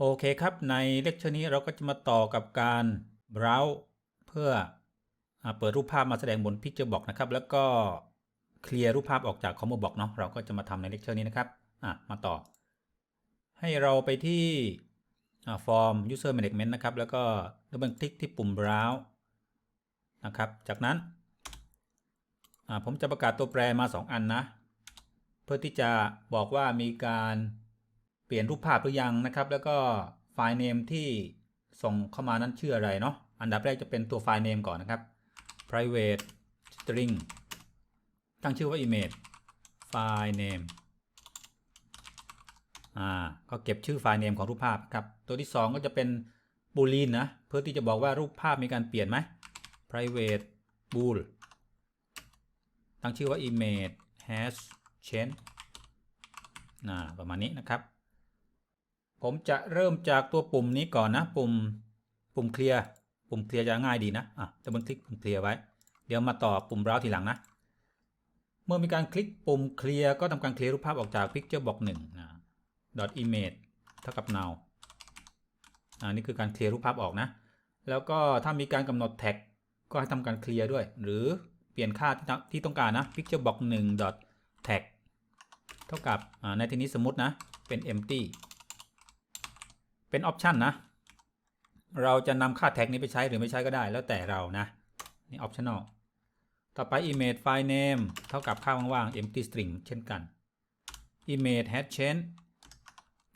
โอเคครับในเลคเชอร์นี้เราก็จะมาต่อกับการ browse เพื่ออเปิดรูปภาพมาแสดงบน Picture Box นะครับ แล้วก็เคลียร์รูปภาพออกจาก Combo Box เนาะเราก็จะมาทำในเลคเชอร์นี้นะครับอะมาต่อ ให้เราไปที่ฟอร์ม user management นะครับ แล้วก็ดับเบิลคลิกที่ปุ่ม browse นะครับ จากนั้น ผมจะประกาศตัวแปรมา 2 อันนะ เพื่อที่จะบอกว่ามีการ เปลี่ยนรูปภาพหรือยังนะครับ แล้วก็ไฟล์ name ที่ส่งเข้ามานั้นชื่ออะไรเนาะอันดับแรกจะเป็นตัวไฟล์ name ก่อนนะครับ private string ตั้งชื่อว่า image file name อ่าก็เก็บชื่อไฟล์ name ของรูปภาพครับ ตัวที่ 2 ก็จะเป็น boolean นะ เพื่อที่จะบอกว่ารูปภาพมีการเปลี่ยนไหม private bool ตั้งชื่อว่า image has changed นะประมาณนี้นะครับ ผมจะเริ่มจากตัวปุ่มนี้ก่อนนะ ปุ่มปุ่มเคลียร์ปุ่มเคลียร์จะง่ายดีนะอะดับเบิลคลิกปุ่มเคลียร์ไว้ เดี๋ยวมาต่อปุ่ม browse ทีหลังนะ เมื่อมีการคลิกปุ่มเคลียร์ก็ทำการเคลียร์รูปภาพออกจาก picture box 1นะ dot image เท่ากับ now อ่านี่คือการเคลียร์รูปภาพออกนะ แล้วก็ถ้ามีการกำหนดแท็กก็ให้ทำการเคลียร์ด้วย หรือเปลี่ยนค่าที่ต้องที่ต้องการนะ picture box 1 dot tag เท่ากับในที่นี้สมมตินะเป็น empty เป็นออปชันนะ เราจะนำค่าแท็กนี้ไปใช้หรือไม่ใช้ก็ได้แล้วแต่เรานะ นี่ optional ต่อไป image file name เท่ากับค่าว่างๆ empty string เช่นกัน image has changed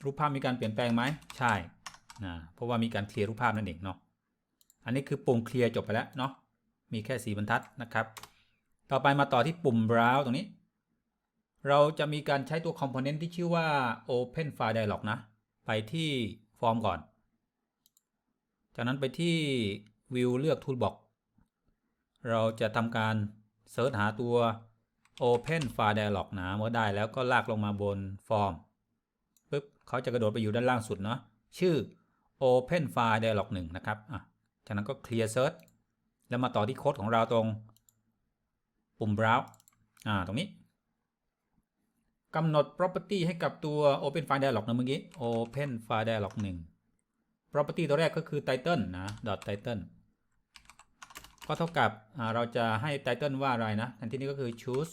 รูปภาพมีการเปลี่ยนแปลงไหม ใช่นะเพราะว่ามีการเคลียร์รูปภาพนั่นเองเนาะ อันนี้คือปุ่มเคลียร์จบไปแล้วเนาะ มีแค่ 4 บรรทัดนะครับ ต่อไปมาต่อที่ปุ่ม browse ตรงนี้ เราจะมีการใช้ตัว component ที่ชื่อว่า open file dialog นะ ไปที่ ฟอร์มก่อน จากนั้นไปที่ view เลือก toolbox เราจะทำการเสิร์ชหาตัว open file dialog นะเมื่อได้แล้วก็ลากลงมาบนฟอร์มปึ๊บเขาจะกระโดดไปอยู่ด้านล่างสุดเนาะชื่อ open file dialog 1 นะครับอะจากนั้นก็ clear search แล้วมาต่อที่โค้ดของเราตรง ปุ่ม browse อ่าตรงนี้ กำหนด property ให้กับตัว open file dialog นะเมื่อกี้ open file dialog 1 property ตัวแรกก็คือ title นะ dot title ก็เท่ากับเราจะให้ title ว่าอะไรนะในที่นี้ก็คือ choose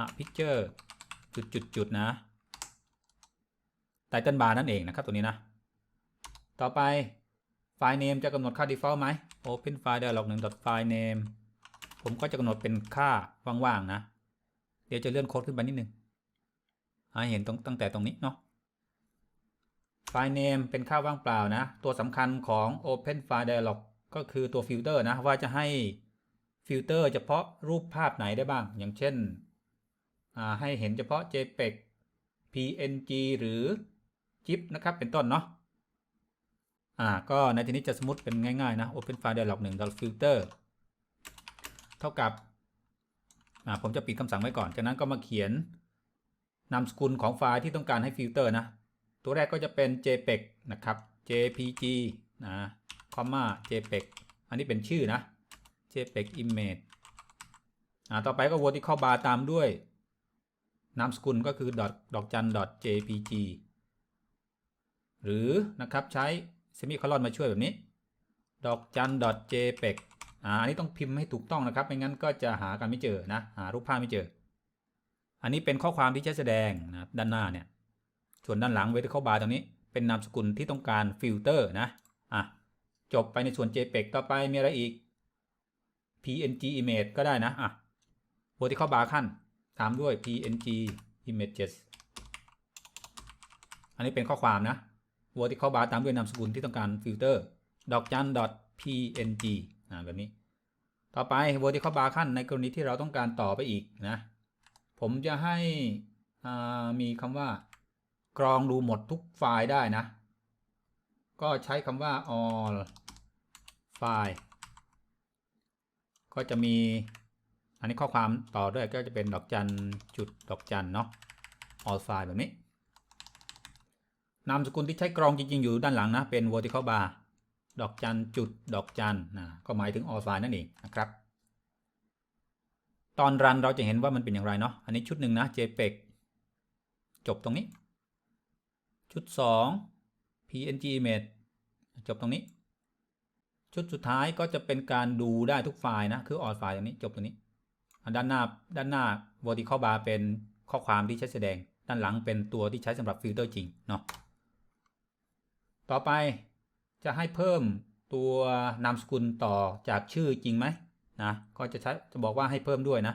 a picture จุดจุดจุดนะ title bar นั่นเองนะครับตัวนี้นะ ต่อไป file name จะกำหนดค่า default ไหม open file dialog 1 dot file name ผมก็จะกำหนดเป็นค่าว่างๆนะ เดี๋ยวจะเลื่อนโค้ดขึ้นไปนิดนึงให้เห็นตรงตั้งแต่ตรงนี้เนาะไฟล์ name เป็นค่าว่างเปล่านะ ตัวสำคัญของ open file dialog ก็คือตัวฟิลเตอร์นะ ว่าจะให้ฟิลเตอร์เฉพาะรูปภาพไหนได้บ้าง อย่างเช่น ให้เห็นเฉพาะ JPEG PNG หรือ GIF นะครับ เป็นต้นเนาะอ่าก็ในที่นี้จะสมมติเป็นง่าย ๆ นะ open file dialog 1 filter เท่ากับ ผมจะปิดคำสั่งไว้ก่อน จากนั้นก็มาเขียนนามสกุลของไฟล์ที่ต้องการให้ฟิลเตอร์นะ ตัวแรกก็จะเป็น JPEG นะครับ JPG นะคอมมา JPEG อันนี้เป็นชื่อนะ JPEG image อ่าต่อไปก็ vertical bar ตามด้วยนามสกุลก็คือดดอกจัน .jpg หรือนะครับใช้เซมิคอลอนมาช่วยแบบนี้ ดอกจัน .jpeg อันนี้ต้องพิมพ์ให้ถูกต้องนะครับ ไม่งั้นก็จะหากันไม่เจอนะ หารูปภาพไม่เจอ อันนี้เป็นข้อความที่ใช้แสดงนะด้านหน้าเนี่ย ส่วนด้านหลัง vertical bar ตรงนี้ เป็นนามสกุลที่ต้องการฟิลเตอร์นะ อะ จบไปในส่วน JPEG ต่อไปมีอะไรอีก PNG image ก็ได้นะ อะ vertical bar ขั้น ตามด้วย PNG images อันนี้เป็นข้อความนะ vertical bar ตามด้วยนามสกุลที่ต้องการฟิลเตอร์ ดอกจัน .png นะแบบนี้ ต่อไป vertical bar ขั้นในกรณีที่เราต้องการต่อไปอีกนะ ผมจะให้มีคำว่า กรองดูหมดทุกไฟล์ได้นะ ก็ใช้คำว่า all file ก็จะมีอันนี้ข้อความต่อด้วยก็จะเป็นดอกจันจุดดอกจันเนาะ all file แบบนี้นามสกุลที่ใช้กรองจริง ๆ อยู่ด้านหลังนะ เป็น vertical bar ดอกจันจุดดอกจันนะก็หมายถึง all file นั่นเองนะครับ ตอนรันเราจะเห็นว่ามันเป็นอย่างไรเนาะอันนี้ชุดหนึ่งนะ JPEG จบตรงนี้ ชุด 2 png image จบตรงนี้ ชุดสุดท้ายก็จะเป็นการดูได้ทุกไฟล์นะ คือออดไฟล์ตรงนี้จบตรงนี้ ด้านหน้าด้านหน้า vertical bar เป็นข้อความที่ใช้แสดง ด้านหลังเป็นตัวที่ใช้สำหรับฟิลเตอร์จริงเนาะต่อไป จะให้เพิ่มตัวนามสกุลต่อจากชื่อจริงไหมนะก็จะใช้จะบอกว่าให้เพิ่มด้วยนะ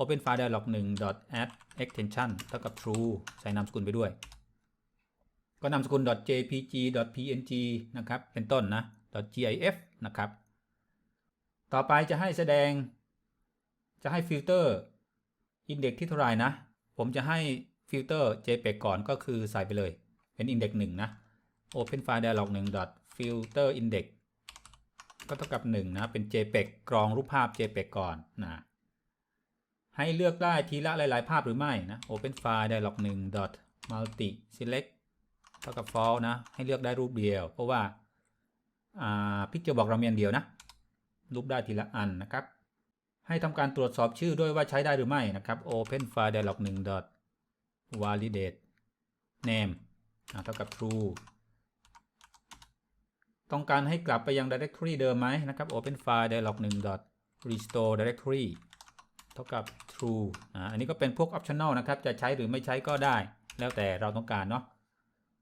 open file dialog 1 add extension เท่ากับ true ใส่นามสกุลไปด้วย ก็นามสกุล .jpg .png นะครับ เป็นต้นนะ .gif นะครับ ต่อไปจะให้แสดง จะให้ฟิลเตอร์อินเด็กที่เท่าไหร่นะ ผมจะให้ฟิลเตอร์ jpeg ก่อนก็คือใส่ไปเลย เป็นอินเด็กหนึ่งนะ open file dialog 1 filter index ก็เท่ากับ 1 นะ เป็น jpeg กรองรูปภาพ jpeg ก่อนนะให้เลือกได้ทีละหลาย ๆ ภาพหรือไม่นะ open file dialog 1 multi select เท่ากับ false นะ ให้เลือกได้รูปเดียว เพราะว่าพิกเจอร์บอกเรามีอันเดียวนะ รูปได้ทีละอันนะครับ ให้ทำการตรวจสอบชื่อด้วยว่าใช้ได้หรือไม่นะครับ open file dialog 1 validate name เท่ากับ true ต้องการให้กลับไปยัง directory เดิมไหมนะครับ open file dialog 1 restore directory เท่ากับ true อ่าอันนี้ก็เป็นพวก optional นะครับ จะใช้หรือไม่ใช้ก็ได้ แล้วแต่เราต้องการเนาะ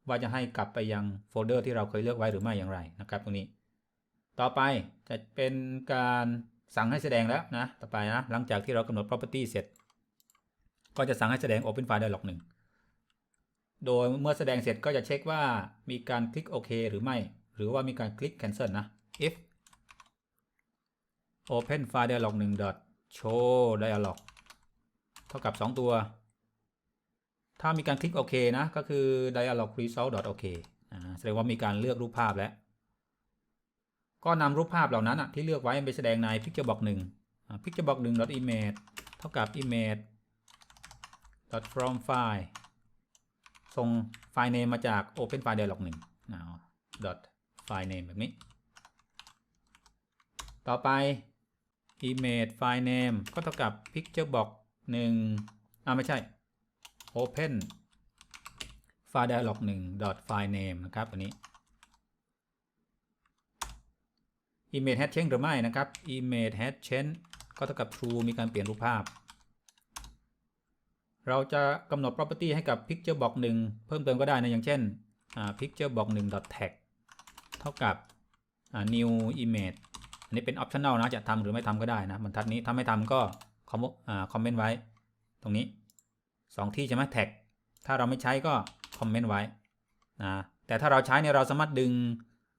ว่าจะให้กลับไปยังโฟลเดอร์ที่เราเคยเลือกไว้หรือไม่อย่างไรนะครับ ตรงนี้ ต่อไปจะเป็นการสั่งให้แสดงแล้วนะ ต่อไปนะ หลังจากที่เรากำหนด property เสร็จ ก็จะสั่งให้แสดง open file dialog 1โดยเมื่อแสดงเสร็จก็จะเช็คว่ามีการคลิกโอเคหรือไม่ หรือว่ามีการคลิก cancel นะ if open file dialog 1 show dialog เท่ากับ 2 ตัว ถ้ามีการคลิกโอเคนะ ก็คือ dialog result ok แสดงว่ามีการเลือกรูปภาพแล้ว ก็นำรูปภาพเหล่านั้นที่เลือกไว้ไปแสดงใน picture box 1 picture box 1 image เท่ากับ image from file ส่งไฟล์ name มาจาก open file dialog 1นะ dot file name แบบนี้ ต่อไป image file name ก็เท่ากับ picture box 1อ่าไม่ใช่ open file dialog 1 dot file name นะครับอันนี้ image has change หรือไม่นะครับ image has change ก็เท่ากับ true มีการเปลี่ยนรูปภาพ เราจะกำหนด property ให้กับ picture box 1 เพิ่มเติมก็ได้นะอย่างเช่น picture box 1 dot tag เท่ากับ new image อันนี้เป็น optional นะ จะทำหรือไม่ทำก็ได้นะบรรทัดนี้ถ้าไม่ทำก็คอมเมนต์ไว้ ตรงนี้ 2 ที่ใช่ไหม tag ถ้าเราไม่ใช้ก็คอมเมนต์ไว้นะแต่ถ้าเราใช้เนี่ยเราสามารถดึง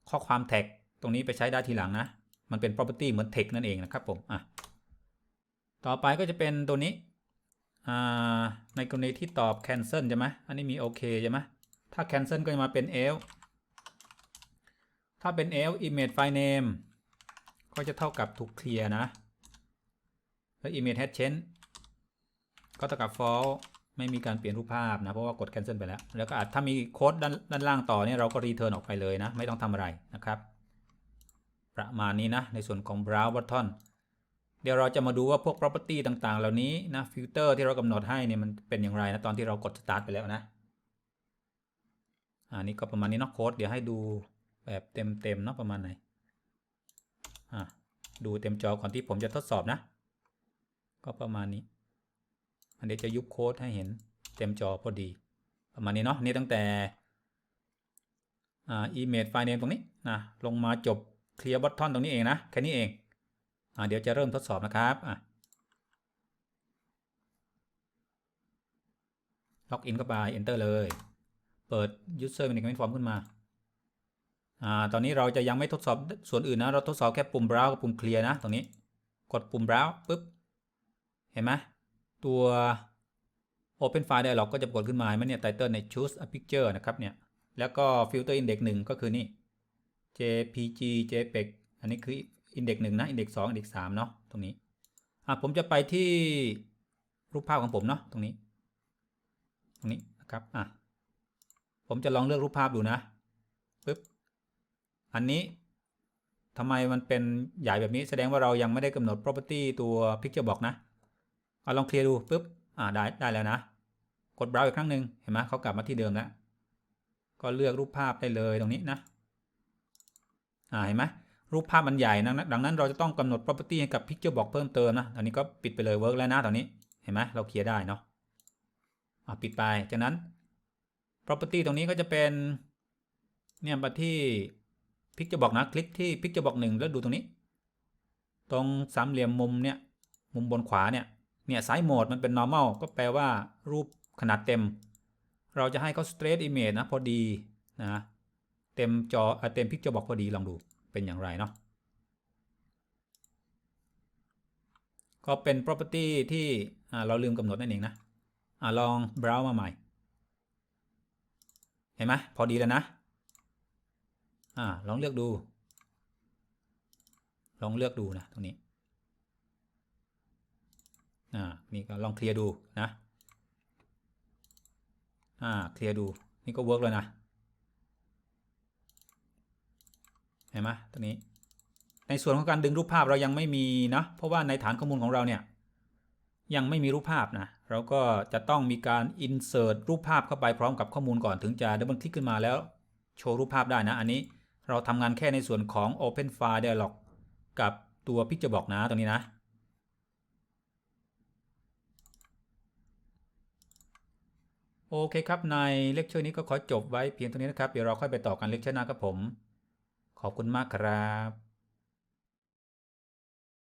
ข้อความ tag ตรงนี้ไปใช้ได้ทีหลังนะ มันเป็น property เหมือน text นั่นเองนะครับผมอะต่อไปก็จะเป็นตัวนี้ในกรณีที่ตอบ cancel ใช่ไหมอันนี้มีโอเคใช่ไหมถ้า cancel ก็จะมาเป็น else ถ้าเป็น L image file name ก็จะเท่ากับถูกเคลียร์นะ แล้ว image has change ก็เท่ากับ false ไม่มีการเปลี่ยนรูปภาพนะ เพราะว่ากด cancel ไปแล้ว แล้วก็อาจถ้ามีโค้ดด้านด้านล่างต่อเนี่ยเราก็ return ออกไปเลยนะ ไม่ต้องทำอะไรนะครับ ประมาณนี้นะ ในส่วนของ browse button เดี๋ยวเราจะมาดูว่าพวก property ต่างๆ เหล่านี้นะฟิลเตอร์ที่เรากำหนดให้เนี่ยมันเป็นอย่างไรนะ ตอนที่เรากด start ไปแล้วนะอ่านี่ก็ประมาณนี้เนาะโค้ดเดี๋ยวให้ดู แบบเต็มๆเนาะประมาณไหนอ่าดูเต็มจอก่อนที่ผมจะทดสอบนะ ก็ประมาณนี้ อันนี้จะยุบโค้ดให้เห็นเต็มจอพอดี ประมาณนี้เนาะนี่ตั้งแต่อ่า image file name ตรงนี้นะลงมาจบ clear button ตรงนี้เองนะแค่นี้เองอ่าเดี๋ยวจะเริ่มทดสอบนะครับอะล็อกอินเข้าไป enter เลย เปิด user management form ขึ้นมา ตอนนี้เราจะยังไม่ทดสอบส่วนอื่นนะ เราทดสอบแค่ปุ่ม browse กับปุ่ม clear นะ ตรงนี้ กดปุ่ม browse ปุ๊บ เห็นไหมตัว open file dialog ก็จะปรากฏขึ้นมาไหมเนี่ย title ใน choose a picture นะครับเนี่ย แล้วก็ filter index 1 ก็คือนี่ jpg jpeg อันนี้คืออินเด็กหนึ่งนะอินเด็กสองอินเด็กสามเนาะตรงนี้ อะผมจะไปที่รูปภาพของผมเนาะตรงนี้ ตรงนี้นะครับ อะ ผมจะลองเลือกรูปภาพดูนะปึ๊บ อันนี้ทำไมมันเป็นใหญ่แบบนี้แสดงว่าเรายังไม่ได้กำหนด property ตัว picture box นะเอาลองเคลียร์ดูปึ๊บอ่าได้ได้แล้วนะ กด browse อีกครั้งหนึ่งเห็นไหมเขากลับมาที่เดิมแล้วก็เลือกรูปภาพได้เลยตรงนี้นะอ่าเห็นไหมรูปภาพมันใหญ่นะดังนั้นเราจะต้องกำหนด property ให้กับ picture box เพิ่มเติมนะตอนนี้ก็ปิดไปเลย work แล้วนะตอนนี้เห็นไหมเราเคลียร์ได้เนาะอ่าปิดไปจากนั้น property ตรงนี้ก็จะเป็นเนี่ยมาที่ picture box นะคลิกที่ picture box หนึ่งแล้วดูตรงนี้ ตรงสามเหลี่ยมมุมเนี่ยมุมบนขวาเนี่ยเนี่ยไซส์โหมดมันเป็น normal ก็แปลว่ารูปขนาดเต็ม เราจะให้เขา straight image นะพอดีนะเต็มจอเต็ม picture box พอดีลองดูเป็นอย่างไรเนาะก็เป็น property ที่เราลืมกำหนดนั่นเองนะอ่าลอง browse มาใหม่ เห็นไหมพอดีแล้วนะ อ่าลองเลือกดู ลองเลือกดูนะตรงนี้อ่านี่ก็ลองเคลียร์ดูนะอ่าเคลียร์ดูนี่ก็เวิร์กแล้วนะเห็นไหมตรงนี้ ในส่วนของการดึงรูปภาพเรายังไม่มีนะเพราะว่าในฐานข้อมูลของเราเนี่ยยังไม่มีรูปภาพนะเราก็จะต้องมีการ insert รูปภาพเข้าไปพร้อมกับข้อมูลก่อนถึงจะดับเบิลคลิกขึ้นมาแล้วโชว์รูปภาพได้นะ อันนี้ เราทำงานแค่ในส่วนของ Open File Dialog กับตัว Picture Box นะตรงนี้นะ โอเคครับ ในเลคเชอร์นี้ก็ขอจบไว้เพียงเท่านี้นะครับ เดี๋ยวเราค่อยไปต่อกันเลคเชอร์หน้าครับผม ขอบคุณมากครับ